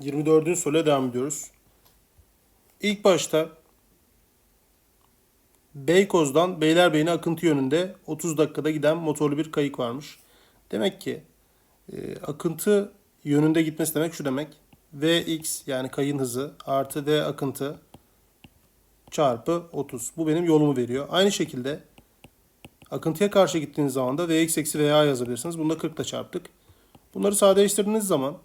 24. soruyla devam ediyoruz. İlk başta Beykoz'dan Beylerbeyi'ne akıntı yönünde 30 dakikada giden motorlu bir kayık varmış. Demek ki e, akıntı yönünde gitmesi demek şu demek. Vx yani kayın hızı artı V akıntı çarpı 30. Bu benim yolumu veriyor. Aynı şekilde akıntıya karşı gittiğiniz zaman da Vx eksi VA yazabilirsiniz. Bunu da 40 ile çarptık. Bunları sadeleştirdiğiniz zaman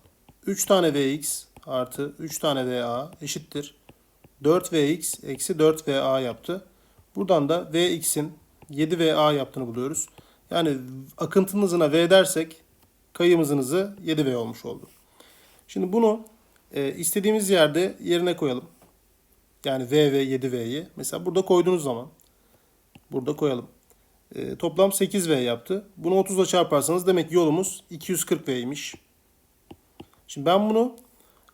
3 tane Vx artı 3 tane VA eşittir. 4Vx eksi 4VA yaptı. Buradan da Vx'in 7VA yaptığını buluyoruz. Yani akıntının V dersek kayımızın hızı 7V olmuş oldu. Şimdi bunu e, istediğimiz yerde yerine koyalım. Yani V ve 7V'yi. Mesela burada koyduğunuz zaman burada koyalım. E, toplam 8V yaptı. Bunu 30 ile çarparsanız demek yolumuz 240V'ymiş. Şimdi ben bunu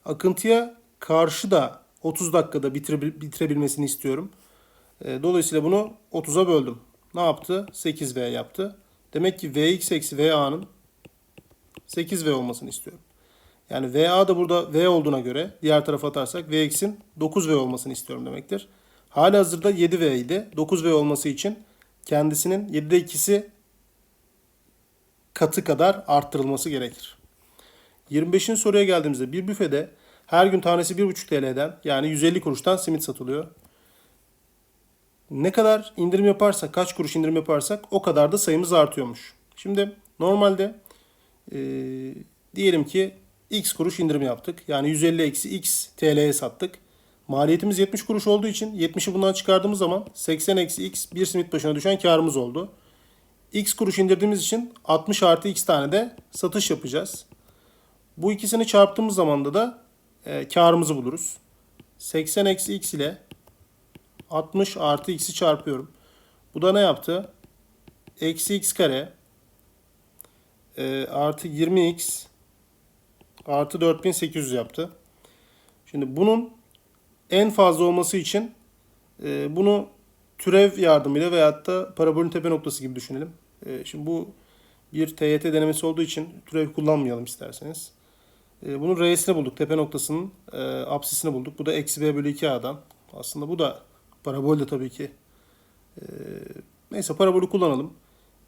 akıntıya karşı da 30 dakikada bitire- bitirebilmesini istiyorum. E, Dolayısıyla bunu 30'a böldüm. Ne yaptı? 8V yaptı. Demek ki Vx eksi VA'nın 8V olmasını istiyorum. Yani VA da burada V olduğuna göre diğer tarafa atarsak Vx'in 9V olmasını istiyorum demektir. Hali hazırda 7V idi. 9V olması için kendisinin 7'de 2'si katı kadar arttırılması gerekir. 25. soruya geldiğimizde bir büfede her gün tanesi 1,5 TL'den yani 150 kuruştan simit satılıyor. Ne kadar indirim yaparsak, kaç kuruş indirim yaparsak o kadar da sayımız artıyormuş. Şimdi normalde e, diyelim ki x kuruş indirim yaptık. Yani 150 eksi x TL'ye sattık. Maliyetimiz 70 kuruş olduğu için 70'i bundan çıkardığımız zaman 80 eksi x bir simit başına düşen karımız oldu. x kuruş indirdiğimiz için 60 artı x tane de satış yapacağız. Bu ikisini çarptığımız zaman da da e, karımızı buluruz. 80 eksi x ile 60 artı x'i çarpıyorum. Bu da ne yaptı? Eksi x kare e, artı 20x artı 4800 yaptı. Şimdi bunun en fazla olması için e, bunu türev yardımıyla veyahut da parabolün tepe noktası gibi düşünelim. E, şimdi bu bir TYT denemesi olduğu için türev kullanmayalım isterseniz. E, bunun R'sini bulduk. Tepe noktasının e, apsisini bulduk. Bu da eksi B bölü 2A'dan. Aslında bu da parabol de tabii ki. E, neyse parabolü kullanalım.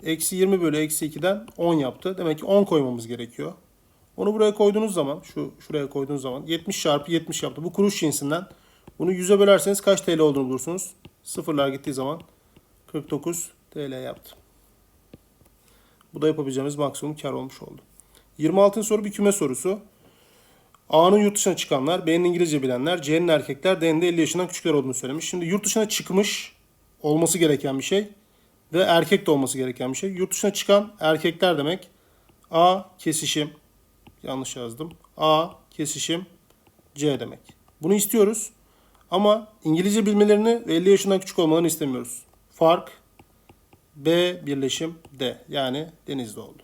Eksi 20 bölü eksi 2'den 10 yaptı. Demek ki 10 koymamız gerekiyor. Onu buraya koyduğunuz zaman, şu şuraya koyduğunuz zaman 70 çarpı 70 yaptı. Bu kuruş cinsinden. Bunu 100'e bölerseniz kaç TL olduğunu bulursunuz. Sıfırlar gittiği zaman 49 TL yaptı. Bu da yapabileceğimiz maksimum kar olmuş oldu. 26. soru bir küme sorusu. A'nın yurt dışına çıkanlar, B'nin İngilizce bilenler, C'nin erkekler, D'nin de 50 yaşından küçükler olduğunu söylemiş. Şimdi yurt dışına çıkmış olması gereken bir şey ve erkek de olması gereken bir şey. Yurt dışına çıkan erkekler demek A kesişim yanlış yazdım. A kesişim C demek. Bunu istiyoruz ama İngilizce bilmelerini ve 50 yaşından küçük olmalarını istemiyoruz. Fark B birleşim D yani denizde oldu.